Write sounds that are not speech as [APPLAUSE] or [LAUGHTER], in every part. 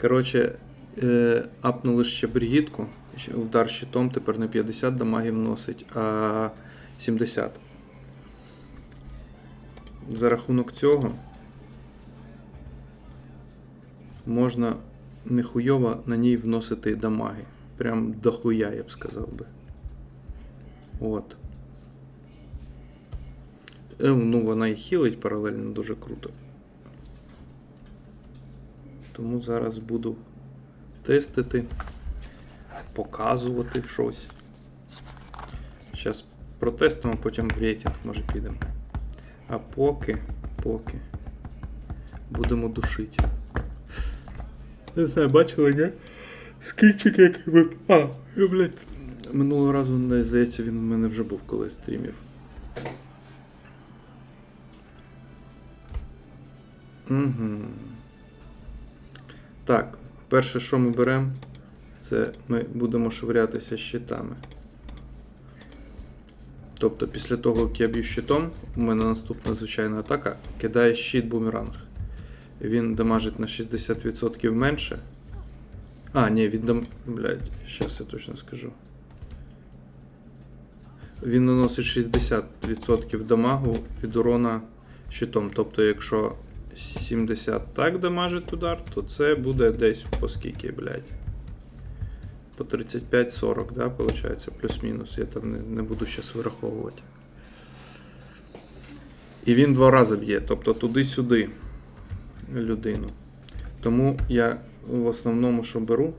Коротше, е, апнули ще бригітку. Удар щитом тепер не 50 дамагів носить, а 70. За рахунок цього можна нехуйово на ній вносити дамаги. Прям дохуя, я б сказав би. От. Е, Ну, вона і хілить паралельно дуже круто. Тому зараз буду тестити, показувати щось. Зараз протестимо, потім в рейтинг може підемо. А поки, поки будемо душити. Не знаю, бачили, ні? Скільчик як ви. А, блядь. Минулого разу, не здається, він у мене вже був коли стрімів. Угу. Так, перше, що ми беремо, це ми будемо швирятися щитами. Тобто, після того, як я б'ю щитом, у мене наступна звичайна атака кидає щит бумеранг. Він дамажить на 60% менше. А, ні, він дам. Блядь, зараз я точно скажу. Він наносить 60% дамагу від урона щитом. Тобто, якщо 70 так дамажить удар, то це буде десь по скільки, блядь. По 35-40, да, получается, плюс-мінус. Я там не, не буду зараз вираховувати. І він два рази б'є, тобто туди-сюди людину. Тому я в основному, що беру,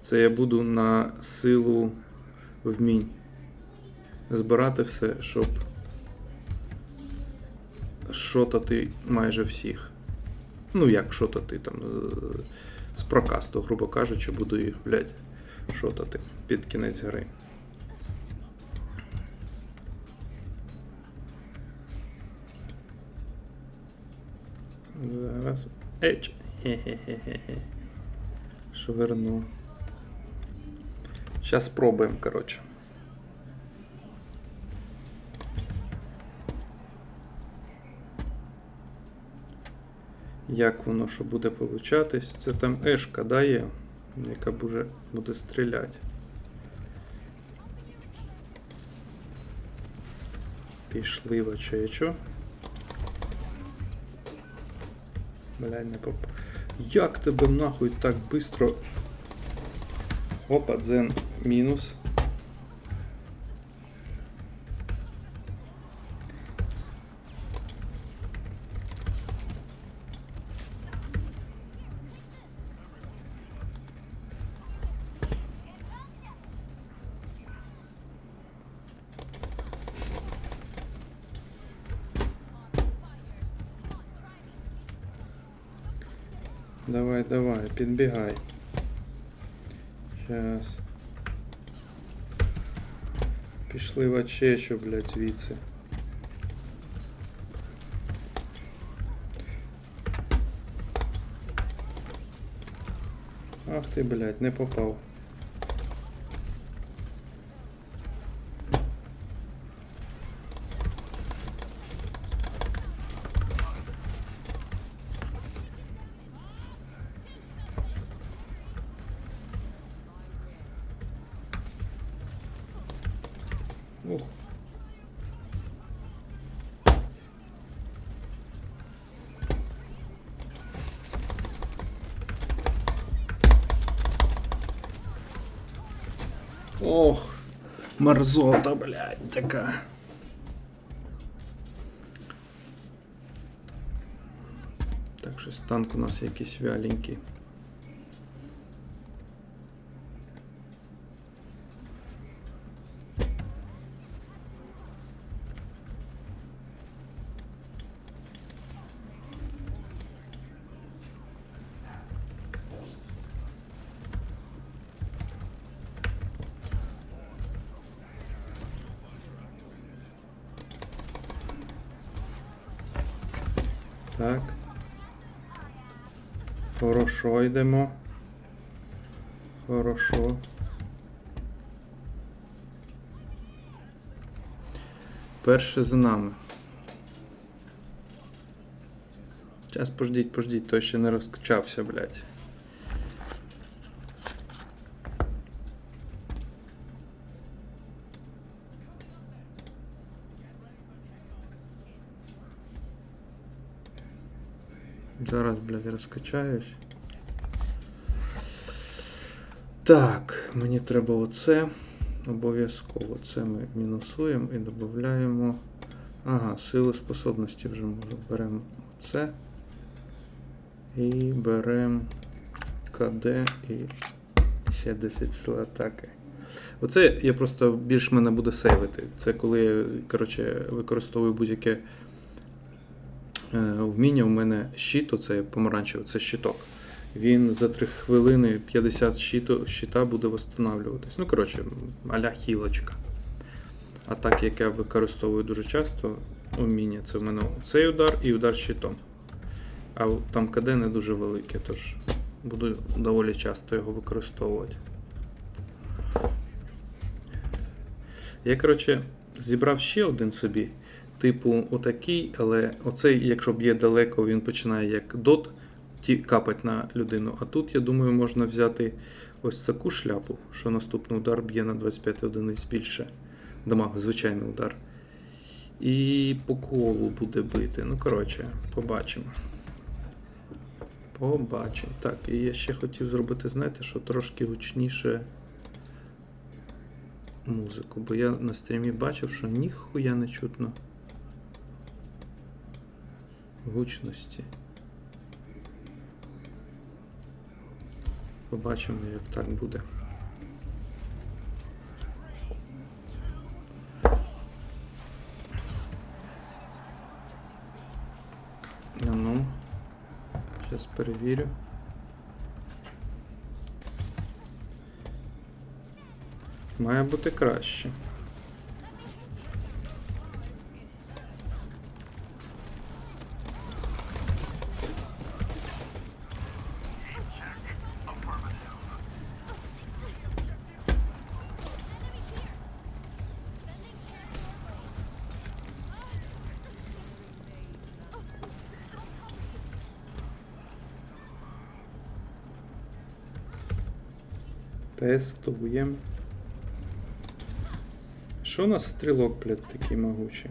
це я буду на силу вмінь збирати все, щоб шотати майже всіх. Ну, як шотати там е, з прокасту, грубо кажучи, буду їх, блядь, шотати під кінець гри. Зараз. Еч. Хе-хе-хе-хе. Шверну. Зараз спробуємо, коротше. Як воно що буде получатись? Це там ешка дає, яка буде, буде стріляти. Пішли в очечу. Блядь, не поп... Як тебе нахуй так быстро... Опа, дзен мінус. Давай, давай, підбігай. Сейчас. Пішли в очечу, блядь, звідси. Ах ти, блядь, не попав. Ух. Ох, мерзота, блядь, така. Так, щось танк у нас якийсь вяленький. Так. Хорошо йдемо. Хорошо. Перше за нами. Зараз пождіть, пождіть, той ще не розкачався, блядь. Зараз, блядь, розкачаюсь. Так, мені треба оце. Обов'язково це ми мінусуємо і додаємо. Ага, сили способності вже можу. Беремо це. І беремо КД і ще 10 сил атаки. Оце я просто більш мене буде сейвити. Це коли я коротше, використовую будь-яке вміння. У мене щит, оце помаранчевий, це щиток. Він за 3 хвилини 50 щиту, щита буде восстанавливатись. Ну, коротше, аля хілочка. А так як я використовую дуже часто вміння, це в мене цей удар і удар щитом. А там КД не дуже велике, тож буду доволі часто його використовувати. Я, коротше, зібрав ще один собі, типу отакий, але оцей, якщо б'є далеко, він починає як дот капать на людину. А тут, я думаю, можна взяти ось таку шляпу, що наступний удар б'є на 25 одиниць більше. Дамагу, звичайний удар. І по колу буде бити. Ну, коротше, побачимо. Побачимо. Так, і я ще хотів зробити, знаєте, що трошки гучніше музику, бо я на стрімі бачив, що ніхуя не чутно гучності. Побачимо, як так буде. А ну, зараз перевірю. Має бути краще. Тестуємо. Що у нас стрілок, блядь, такий могучий?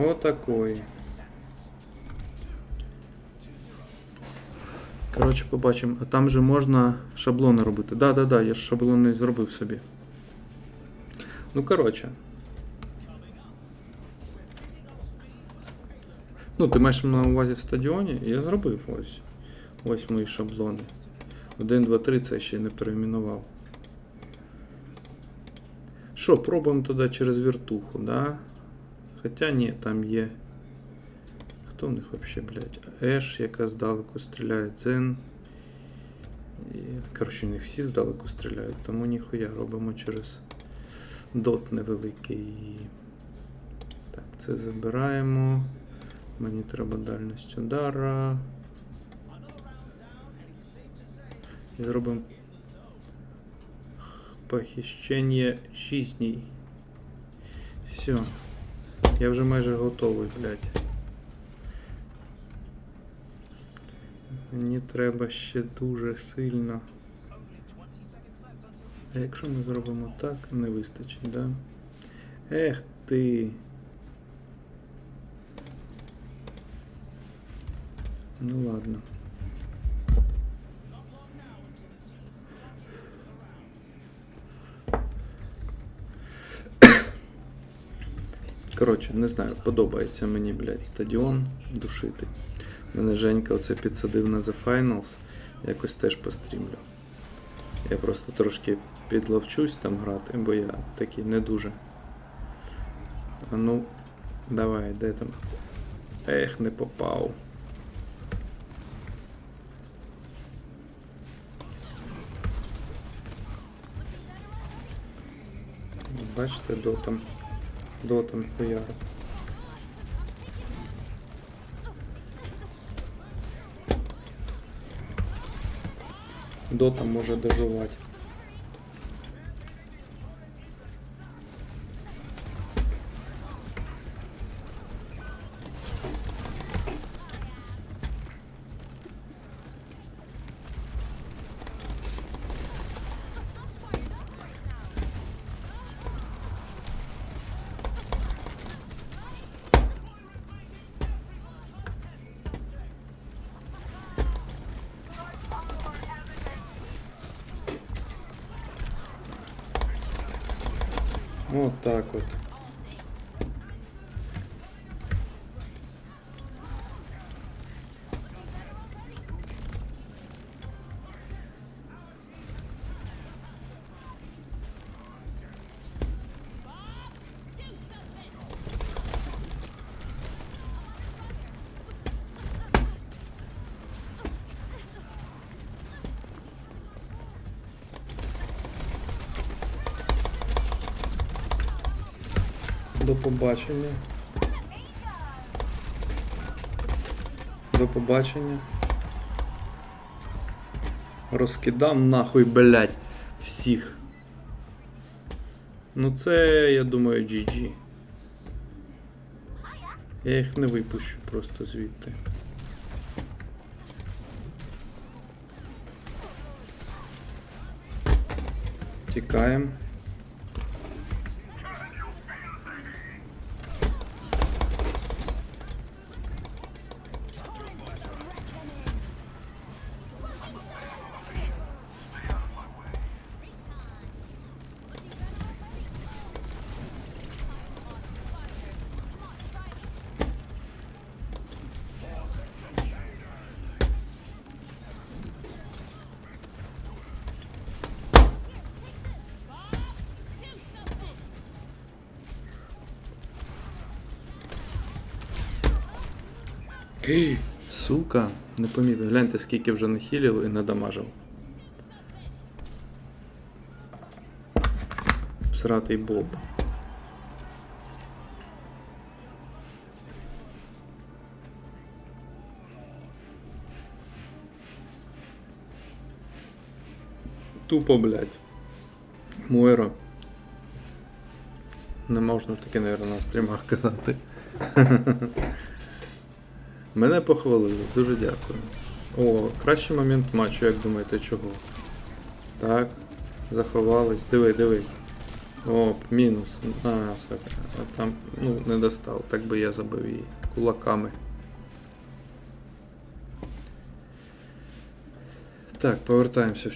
Міні-полка. Отакої. Коротше, побачимо. А там же можна шаблони робити. Да, да, да, я ж шаблони зробив собі. Ну, коротше. Ну, ти маєш на увазі в стадіоні? Я зробив ось. Ось мої шаблони. 1, 2, 3 це ще не перейменував. Що, пробуємо тоді через віртуху, да? Хоча ні, там є. Хто в них взагалі, блядь? Еш, яка здалеку стріляє, Дзен. І, коротше, не всі здалеку стріляють, тому ніхуя робимо через дот невеликий. Так, це забираємо. Мені треба дальність удара. І зробимо похищення 6 днів. Все. Я вже майже готовий, блядь. Мені треба ще дуже сильно. А якщо ми зробимо так, не вистачить, да? Ех ти. Ну ладно. Коротше, не знаю, подобається мені, блядь, стадіон душити. Мене Женька оце підсадив на The Finals, якось теж пострімлю. Я просто трошки підловчусь там грати, бо я такий не дуже. А ну, Давай, де там? Ех, не попав. Бачите, дотом хуярит. Дотом может доживать. Вот так вот. Побачення. До побачення. Розкидам нахуй, блядь, всіх. Ну це, я думаю, GG. Я їх не випущу просто звідти. Тікаємо. Сука, не помітив. Гляньте, скільки вже нахилів і надамажив. Сратий Боб. Тупо, блядь. Мойра. Не можна таке, наверное, на стрімах казати. [LAUGHS] Мене похвалили, дуже дякую. О, кращий момент матчу, як думаєте, чого? Так, заховались. Диви, диви. О, мінус. А. А там, ну, не достав, так би я забив її. Кулаками. Так, повертаємося в.